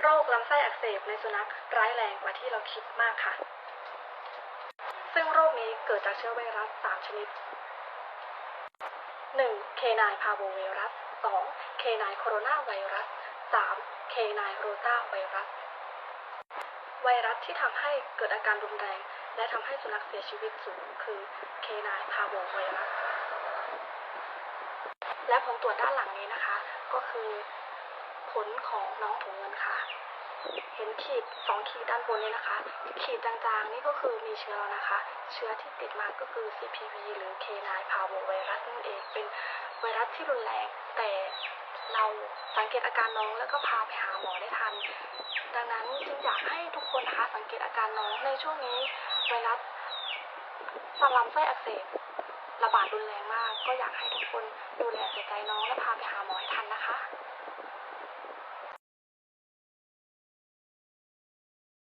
โรคลำไส้อักเสบในสุนัขร้ายแรงกว่าที่เราคิดมากค่ะ ซึ่งโรคนี้เกิดจากเชื้อไวรัส 3 ชนิด 1. เคนายพาโวไวรัส 2. เคนายโคโรนาไวรัส 3. เคนายโรตาไวรัส ไวรัสที่ทำให้เกิดอาการรุนแรง และทำให้สุนัขเสียชีวิตสูงคือเคนายพาโวไวรัส และผลตรวจด้านหลังนี้นะคะ ก็คือ ผลของน้องถุงเงินค่ะ เห็นขีดสองขีดด้านบนนี้นะคะ ขีดจางๆนี่ก็คือมีเชื้อแล้วนะคะ เชื้อที่ติดมาก็คือ CPV หรือ K9 Parvovirus นั่นเองเป็นไวรัสที่รุนแรง แต่เราสังเกตอาการน้องแล้วก็พาไปหาหมอได้ทัน ดังนั้นจึงอยากให้ทุกคนนะคะสังเกตอาการน้องในช่วงนี้ไวรัสสลำไส้อักเสบระบาดรุนแรงมาก ก็อยากให้ทุกคนดูแลใส่ใจน้องและพาไปหาหมอให้